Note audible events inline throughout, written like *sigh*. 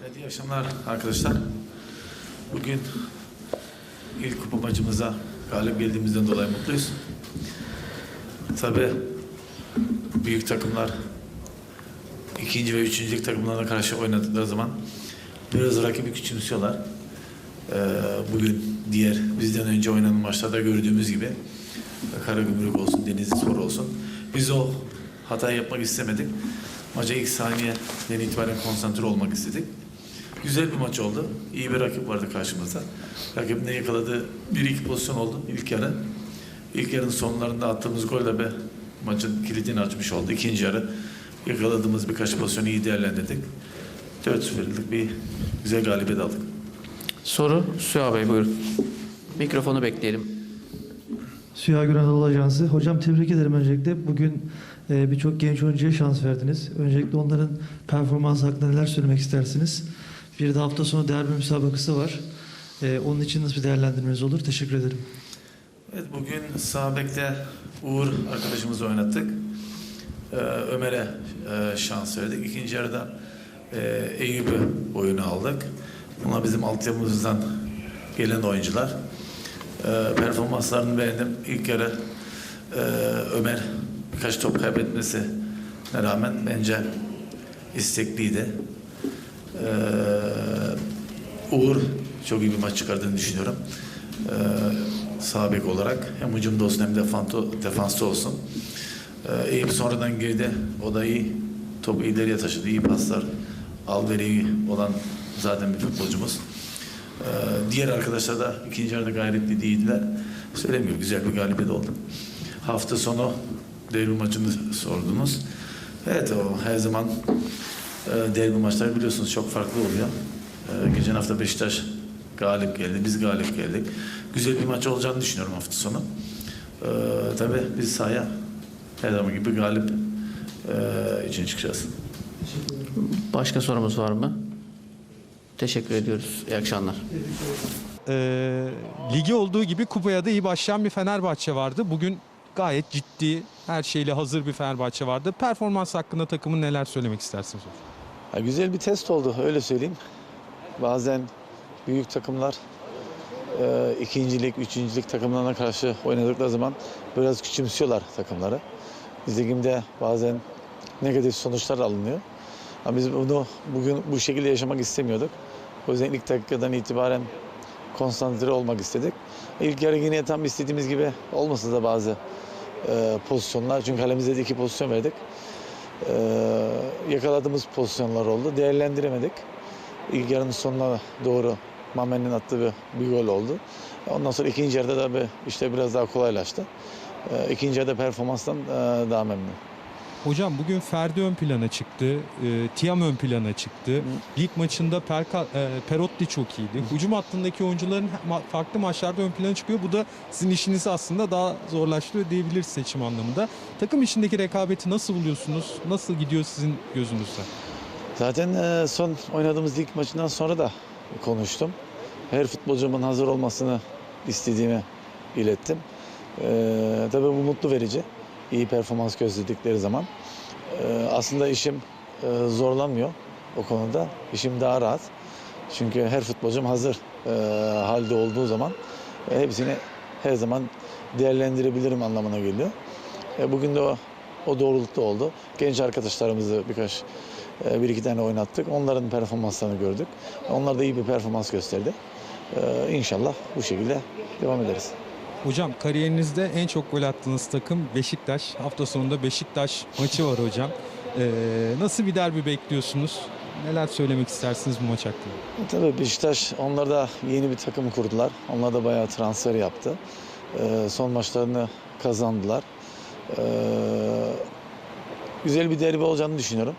Evet, iyi akşamlar arkadaşlar. Bugün ilk kupa maçımıza galip geldiğimizden dolayı mutluyuz. Tabii büyük takımlar ikinci ve üçüncü takımlarına karşı oynadıkları zaman biraz rakibi küçümsüyorlar. Ee, bugün diğer bizden önce oynanan maçlarda gördüğümüz gibi Karagümrük olsun, Denizli Spor olsun. Biz o hatayı yapmak istemedik. Maça ilk saniyeden itibaren konsantre olmak istedik. Güzel bir maç oldu. İyi bir rakip vardı karşımızda. Rakibin de yakaladığı bir iki pozisyon oldu ilk yarı. İlk yarının sonlarında attığımız gol de be maçın kilidini açmış oldu. İkinci yarı yakaladığımız birkaç pozisyonu iyi değerlendirdik. 4-0'lık bir güzel galibiyet aldık. Soru Süha Bey buyurun. Mikrofonu bekleyelim. Süha Güran Anadolu Ajansı. Hocam tebrik ederim öncelikle. Bugün e, birçok genç oyuncuya şans verdiniz. Öncelikle onların performansı hakkında neler söylemek istersiniz? Bir de hafta sonu derbi müsabakası var. E, onun için nasıl bir değerlendirmeniz olur? Teşekkür ederim. Evet bugün sağ bekte Uğur arkadaşımızı oynattık. Ee, Ömer'e e, şans verdik. İkinci yarıda e, Eyüp'ü oyuna aldık. Bunlar bizim altyapımızdan gelen oyuncular. Ee, performanslarını beğendim. İlk yarı e, Ömer birkaç top kaybetmesine rağmen bence istekliydi. Ee, Uğur çok iyi bir maç çıkardığını düşünüyorum. Ee, sağ olarak hem hücumda olsun hem defanto, defansta olsun. Ee, Eyüp sonradan girdi. O da iyi. Topu ileriye taşıdı. İyi paslar. Alveri olan zaten bir futbolcumuz. Ee, diğer arkadaşlar da ikinci yarıda gayretli değildiler. Söylemiyorum. Güzel bir galibiyet oldu. Hafta sonu devrim maçını sordunuz. Evet o her zaman e, derbi maçları biliyorsunuz çok farklı oluyor. E, geçen hafta Beşiktaş galip geldi, biz galip geldik. Güzel bir maç olacağını düşünüyorum hafta sonu. E, tabii biz sahaya her zaman gibi galip e, için çıkacağız. Başka sorumuz var mı? Teşekkür ediyoruz. İyi akşamlar. Ee, ligi olduğu gibi kupaya da iyi başlayan bir Fenerbahçe vardı. Bugün gayet ciddi, her şeyle hazır bir Fenerbahçe vardı. Performans hakkında takımın neler söylemek istersiniz? hocam? Ha, güzel bir test oldu öyle söyleyeyim. Bazen büyük takımlar e, ikincilik, üçüncülük takımlarına karşı oynadıkları zaman biraz küçümsüyorlar takımları. Ligimde bazen negatif sonuçlar alınıyor. Ama biz bunu bugün bu şekilde yaşamak istemiyorduk. O yüzden ilk dakikadan itibaren konsantre olmak istedik. İlk yarı yine tam istediğimiz gibi olmasa da bazı e, pozisyonlar. Çünkü kalemize de iki pozisyon verdik. Ee, yakaladığımız pozisyonlar oldu. Değerlendiremedik. İlk yarının sonuna doğru Mamen'in attığı bir, bir gol oldu. Ondan sonra ikinci yarıda da bir, işte biraz daha kolaylaştı. Ee, ikinci yarıda performanstan e, daha memnunum. Hocam bugün Ferdi ön plana çıktı, e, Tiam ön plana çıktı. Lig maçında Perka, e, Perotti çok iyiydi. Hücum hattındaki oyuncuların ma- farklı maçlarda ön plana çıkıyor. Bu da sizin işinizi aslında daha zorlaştırıyor diyebiliriz seçim anlamında. Takım içindeki rekabeti nasıl buluyorsunuz? Nasıl gidiyor sizin gözünüzde? Zaten e, son oynadığımız lig maçından sonra da konuştum. Her futbolcumun hazır olmasını istediğimi ilettim. Ee, tabii bu mutlu verici. İyi performans gözledikleri zaman. Ee, aslında işim e, zorlanmıyor o konuda. İşim daha rahat. Çünkü her futbolcum hazır e, halde olduğu zaman e, hepsini her zaman değerlendirebilirim anlamına geliyor. E, bugün de o, o doğrultuda oldu. Genç arkadaşlarımızı birkaç e, bir iki tane oynattık. Onların performanslarını gördük. Onlar da iyi bir performans gösterdi. E, inşallah bu şekilde devam ederiz. Hocam kariyerinizde en çok gol attığınız takım Beşiktaş. Hafta sonunda Beşiktaş maçı var hocam. Ee, nasıl bir derbi bekliyorsunuz? Neler söylemek istersiniz bu maç hakkında? E, Tabii Beşiktaş onlar da yeni bir takım kurdular. Onlar da bayağı transfer yaptı. E, son maçlarını kazandılar. E, güzel bir derbi olacağını düşünüyorum.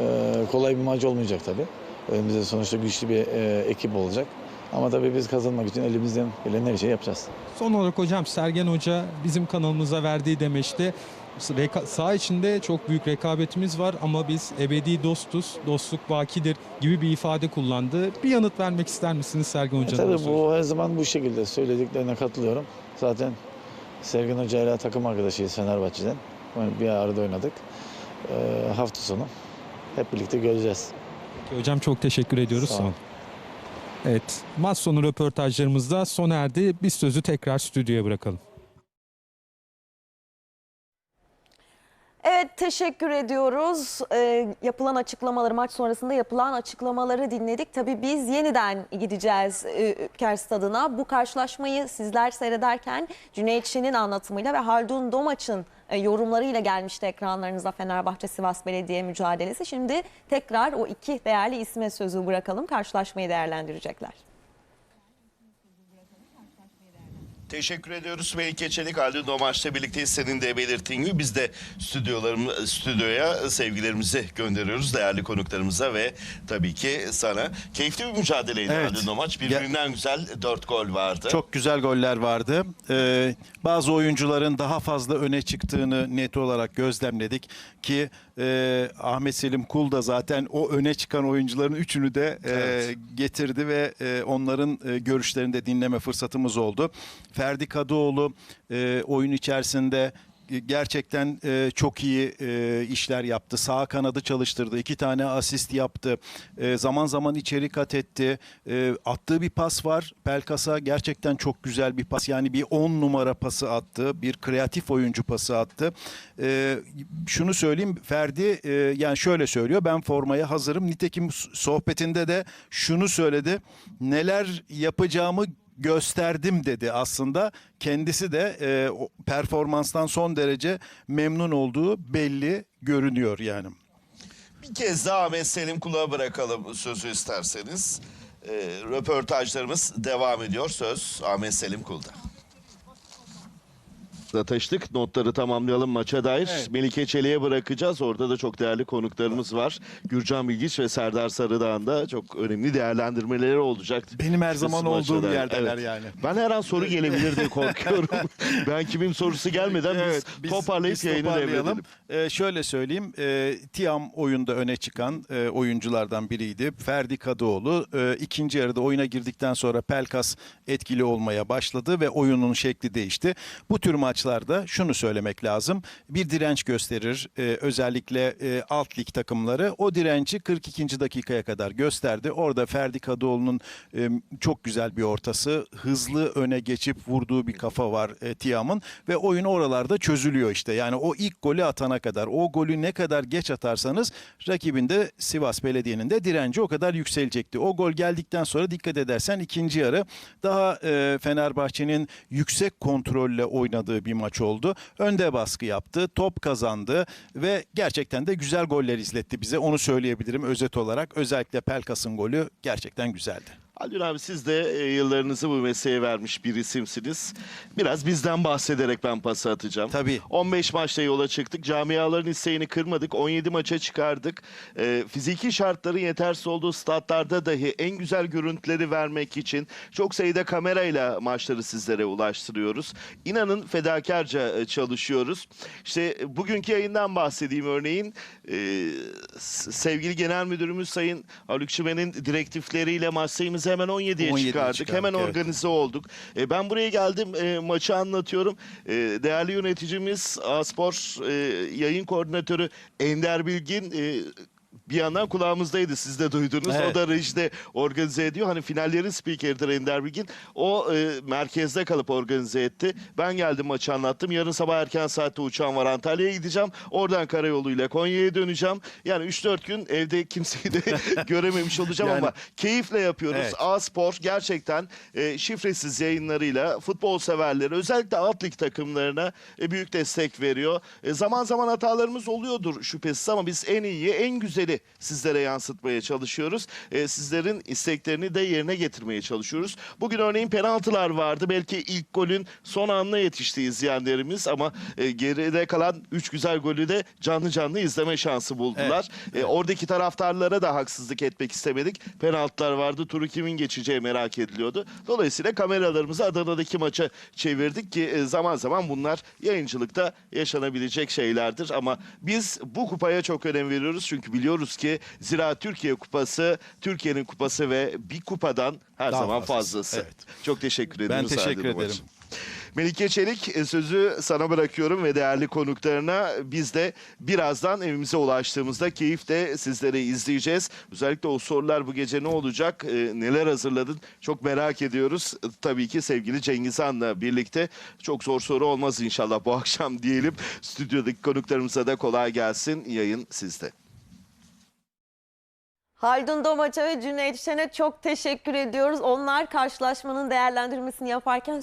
E, kolay bir maç olmayacak tabii. Önümüzde sonuçta güçlü bir e, ekip olacak. Ama tabii biz kazanmak için elimizden gelen her şeyi yapacağız. Son olarak hocam Sergen Hoca bizim kanalımıza verdiği demeçte reka- saha içinde çok büyük rekabetimiz var ama biz ebedi dostuz, dostluk bakidir gibi bir ifade kullandı. Bir yanıt vermek ister misiniz Sergen E, Hoca'nın? tabii bu her zaman bu şekilde söylediklerine katılıyorum. Zaten Sergen Hoca ile takım arkadaşıyız Fenerbahçe'den. Yani Bir arada oynadık. E, hafta sonu hep birlikte göreceğiz. Hocam çok teşekkür ediyoruz. Sağ Sağ ol. olun. Evet, maç sonu röportajlarımız da sona erdi. Biz sözü tekrar stüdyoya bırakalım. Evet teşekkür ediyoruz. Ee, yapılan açıklamaları maç sonrasında yapılan açıklamaları dinledik. Tabii biz yeniden gideceğiz e, Ülker Stadı'na. Bu karşılaşmayı sizler seyrederken Cüneyt Şen'in anlatımıyla ve Haldun Domaç'ın e, yorumlarıyla gelmişti ekranlarınıza Fenerbahçe Sivas Belediye mücadelesi. Şimdi tekrar o iki değerli isme sözü bırakalım. Karşılaşmayı değerlendirecekler. Teşekkür ediyoruz. Melike Çelik, Haldun Domaç'la birlikteyiz. Senin de belirttiğin gibi biz de stüdyolarım, stüdyoya sevgilerimizi gönderiyoruz değerli konuklarımıza ve tabii ki sana. Keyifli bir mücadeleydi Evet. Haldun Domaç. Birbirinden güzel dört gol vardı. Çok güzel goller vardı. Ee, bazı oyuncuların daha fazla öne çıktığını net olarak gözlemledik ki e, Ahmet Selim Kul da zaten o öne çıkan oyuncuların üçünü de e, Evet. getirdi ve e, onların e, görüşlerini de dinleme fırsatımız oldu. Ferdi Kadıoğlu e, oyun içerisinde gerçekten e, çok iyi e, işler yaptı. Sağ kanadı çalıştırdı. iki tane asist yaptı. E, zaman zaman içeri kat etti. E, attığı bir pas var. Pelkas'a gerçekten çok güzel bir pas. Yani bir 10 numara pası attı. Bir kreatif oyuncu pası attı. E, şunu söyleyeyim. Ferdi e, yani şöyle söylüyor. Ben formaya hazırım. Nitekim sohbetinde de şunu söyledi. Neler yapacağımı gösterdim dedi aslında. Kendisi de e, performanstan son derece memnun olduğu belli görünüyor yani. Bir kez daha Ahmet Selim Kul'a bırakalım sözü isterseniz. Ee, röportajlarımız devam ediyor. Söz Ahmet Selim Kul'da. Da taştık. Notları tamamlayalım maça dair. Melike Çelik'e bırakacağız. Orada da çok değerli konuklarımız var. Gürcan Bilgiç ve Serdar Sarıdağ'ın da çok önemli değerlendirmeleri olacak. Benim her zaman olduğum dair. yerdeler yani. Ben her an soru gelebilir diye korkuyorum. *laughs* ben kimin sorusu gelmeden Evet, biz, toparlayıp biz yayını devredelim. Ee, şöyle söyleyeyim. E, Tiam oyunda öne çıkan e, oyunculardan biriydi. Ferdi Kadıoğlu e, ikinci yarıda oyuna girdikten sonra Pelkas etkili olmaya başladı ve oyunun şekli değişti. Bu tür maçlarda şunu söylemek lazım. Bir direnç gösterir. E, özellikle e, alt lig takımları o direnci 42. dakikaya kadar gösterdi. Orada Ferdi Kadıoğlu'nun e, çok güzel bir ortası. Hızlı öne geçip vurduğu bir kafa var e, Tiam'ın ve oyun oralarda çözülüyor işte. Yani o ilk golü atana kadar o golü ne kadar geç atarsanız rakibin de Sivas Belediye'nin de direnci o kadar yükselecekti. O gol geldikten sonra dikkat edersen ikinci yarı daha e, Fenerbahçe'nin yüksek kontrolle oynadığı bir maç oldu. Önde baskı yaptı, top kazandı ve gerçekten de güzel goller izletti bize. Onu söyleyebilirim özet olarak. Özellikle Pelkas'ın golü gerçekten güzeldi. Haldun abi siz de e, yıllarınızı bu mesleğe vermiş bir isimsiniz. Biraz bizden bahsederek ben pası atacağım. Tabii. 15 maçta yola çıktık. Camiaların isteğini kırmadık. 17 maça çıkardık. E, fiziki şartların yetersiz olduğu statlarda dahi en güzel görüntüleri vermek için çok sayıda kamerayla maçları sizlere ulaştırıyoruz. İnanın fedakarca e, çalışıyoruz. İşte e, bugünkü yayından bahsedeyim örneğin. E, sevgili Genel Müdürümüz Sayın Haluk Çimen'in direktifleriyle maç hemen 17'ye 17'ye çıkardık. çıkardık, Hemen evet. organize olduk. E, ben buraya geldim e, maçı anlatıyorum. E, değerli yöneticimiz Aspor e, yayın koordinatörü Ender Bilgin e, bir yandan kulağımızdaydı. Siz de duydunuz. Evet. O da rejide organize ediyor. Hani finallerin spikeridir Ender Bilgin. O e, merkezde kalıp organize etti. Ben geldim maçı anlattım. Yarın sabah erken saatte uçağım var Antalya'ya gideceğim. Oradan karayoluyla Konya'ya döneceğim. Yani 3-4 gün evde kimseyi de *laughs* görememiş olacağım Yani- ama keyifle yapıyoruz. Evet. A-Spor gerçekten e, şifresiz yayınlarıyla futbol severleri özellikle alt lig takımlarına e, büyük destek veriyor. E, zaman zaman hatalarımız oluyordur şüphesiz ama biz en iyiyi en güzeli sizlere yansıtmaya çalışıyoruz. E, sizlerin isteklerini de yerine getirmeye çalışıyoruz. Bugün örneğin penaltılar vardı. Belki ilk golün son anına yetişti izleyenlerimiz ama e, geride kalan 3 güzel golü de canlı canlı izleme şansı buldular. E, oradaki taraftarlara da haksızlık etmek istemedik. Penaltılar vardı. Turu kimin geçeceği merak ediliyordu. Dolayısıyla kameralarımızı Adana'daki maça çevirdik ki e, zaman zaman bunlar yayıncılıkta yaşanabilecek şeylerdir. Ama biz bu kupaya çok önem veriyoruz. Çünkü biliyoruz ki Zira Türkiye Kupası, Türkiye'nin kupası ve bir kupadan her Daha zaman fazlası. fazlası. Evet. Çok teşekkür Ben ediyoruz. teşekkür ederim. Melike Çelik e, sözü sana bırakıyorum ve değerli konuklarına biz de birazdan evimize ulaştığımızda keyifle sizleri izleyeceğiz. Özellikle o sorular bu gece ne olacak, e, neler hazırladın çok merak ediyoruz. E, Tabii ki sevgili Cengiz Han'la birlikte çok zor soru olmaz inşallah bu *laughs* akşam diyelim. Stüdyodaki konuklarımıza da kolay gelsin. Yayın sizde. Haldun Domaç'a ve Cüneyt Şen'e çok teşekkür ediyoruz. Onlar karşılaşmanın değerlendirmesini yaparken